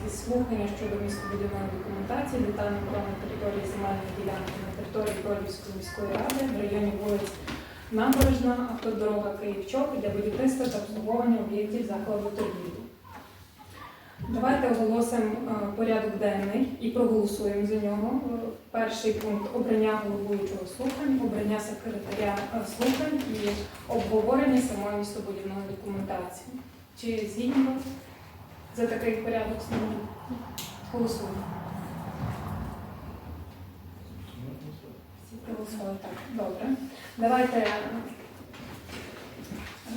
громадські слухання щодо містобудівної документації, детальної плану території земельної ділянки на території Бродівської міської ради в районі вулиць Набережна, автодорога Київ-Чоп для будівництва та обслуговування об'єктів закладу торгівлі. Давайте оголосимо е, порядок денний і проголосуємо за нього. Е, Перший пункт обрання головуючого слухань, обрання секретаря е, слухань і обговорення самої містобудівної документації. Чи згідні ви за такий порядок? Голосуємо. Всі проголосували так. Добре. Давайте е,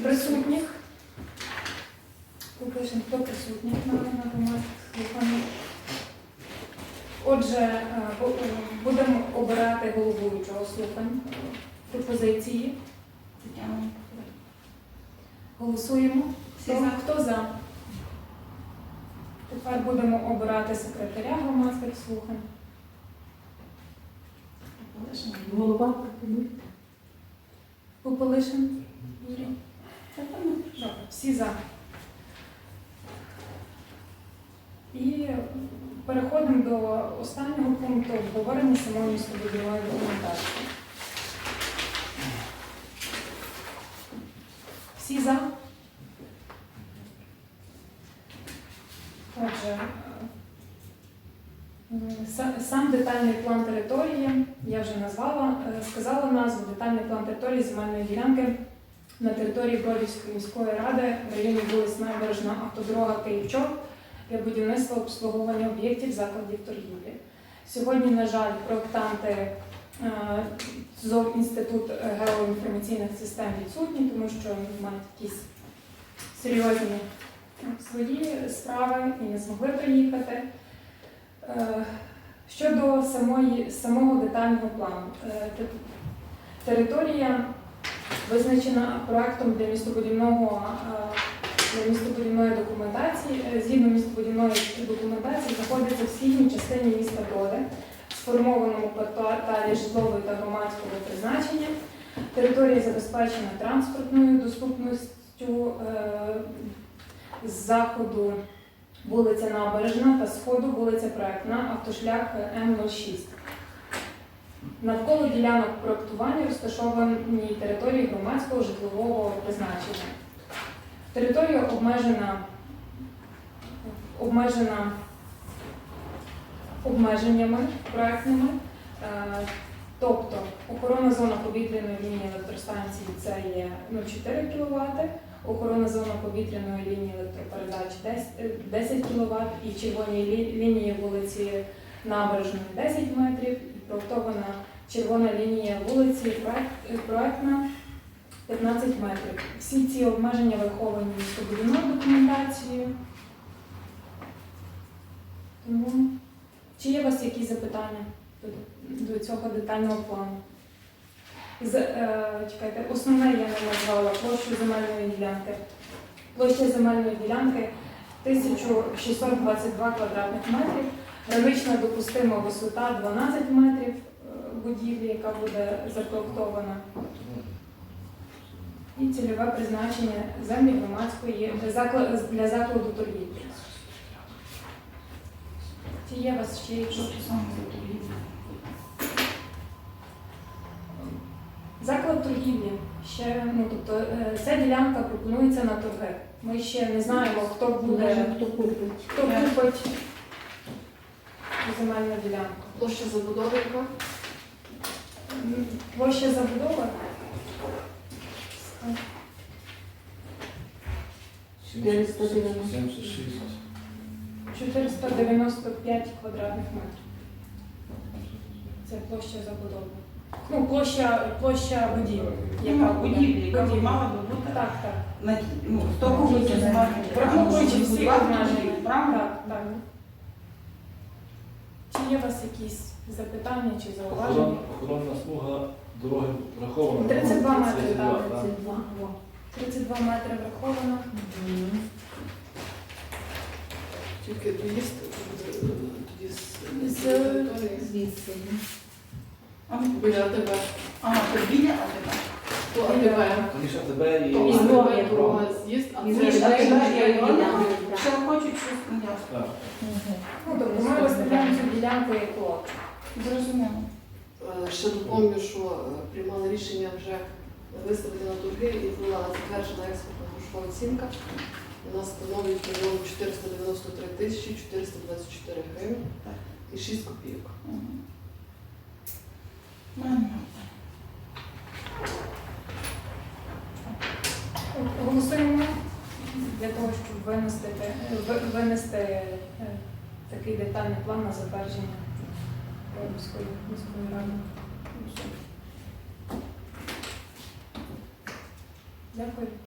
присутніх. Попишемо, хто присутній на, громадських слуханнях. Отже, е, е, будемо обирати головуючого слухань. Пропозиції. Голосуємо. Всі за. хто за? Тепер будемо обирати секретаря громадських слухань. Голова. Попелишин Юрій. Добре, всі за. І переходимо до останнього пункту обговорення самої містобудівної документації. Всі за? Отже, е, са- сам детальний план території, я вже назвала, е, сказала назву детальний план території земельної ділянки на території Бродівської міської ради в районі вулиць Набережна, автодорога Київчок для будівництва обслуговування об'єктів закладів торгівлі. Сьогодні, на жаль, проектанти е, ЗОВ Інститут геоінформаційних систем відсутні, тому що мають якісь серйозні свої справи і не змогли приїхати. Щодо самої, самого детального плану, Е, територія визначена проектом для містобудівного е, для містобудівної документації. Е, Згідно містобудівної документації знаходиться в східній частині міста Броди, сформованому кварталі житлової та громадського призначення. Територія забезпечена транспортною доступністю з заходу вулиця Набережна та сходу вулиця Проектна, автошлях М06. Навколо ділянок проектування розташовані території громадського житлового призначення. Територія обмежена, обмежена обмеженнями проектними, е, тобто охорона зона повітряної лінії електростанції це є 0,4 кВт, охорона зона повітряної лінії електропередач 10, е, 10 кВт і червоні лі- лінії вулиці Набережної 10 метрів, і проектована червона лінія вулиці е, проектна 15 метрів. Всі ці обмеження враховані містобудівною документацією. Тому чи є у вас якісь запитання до цього детального плану? З, е, чекайте, основне я не назвала площу земельної ділянки. Площа земельної ділянки 1622 квадратних метрів. Гранична допустима висота 12 метрів е, будівлі, яка буде запроектована. І цільове призначення землі громадської для закладу, торгівлі. Чи є у вас ще якісь? Що саме за Заклад торгівлі ще, ну тобто е, ця ділянка пропонується на торги. Ми ще не знаємо, хто буде, хто купить. хто купить земельну ділянку. Площа забудови яка? Площа забудови 490. 76. 495 квадратних метрів. Це площа забудови. Ну, площа, площа будівлі. Яка будівлі, яка б мала би бути Так, так. на ну, хто купить земельну Враховуючи всі обмеження. правильно? Так, так. Чи є у вас якісь запитання чи зауваження? Охорон- Охоронна смуга дороги врахована. 32 метри, 32, так. так. 32 метри враховано. Тільки доїзд е, тоді з З- території. Звідси. А, то АТБ. То і І АТБ здоров'я дорога з'їзд, а це ж дорога. Що хочуть щось, ну Так. Ну, тобто ми виставляємо цю ділянку як лот. Зрозуміло. Е, Ще доповню, що е, приймали рішення вже виставити на торги і була затверджена експортна грошова оцінка. Вона становить мільйон 493 тисячі 424 гривень і 6 копійок. Голосуємо для того, щоб винести, винести е, такий детальний план на затвердження Київської міської ради. Дякую.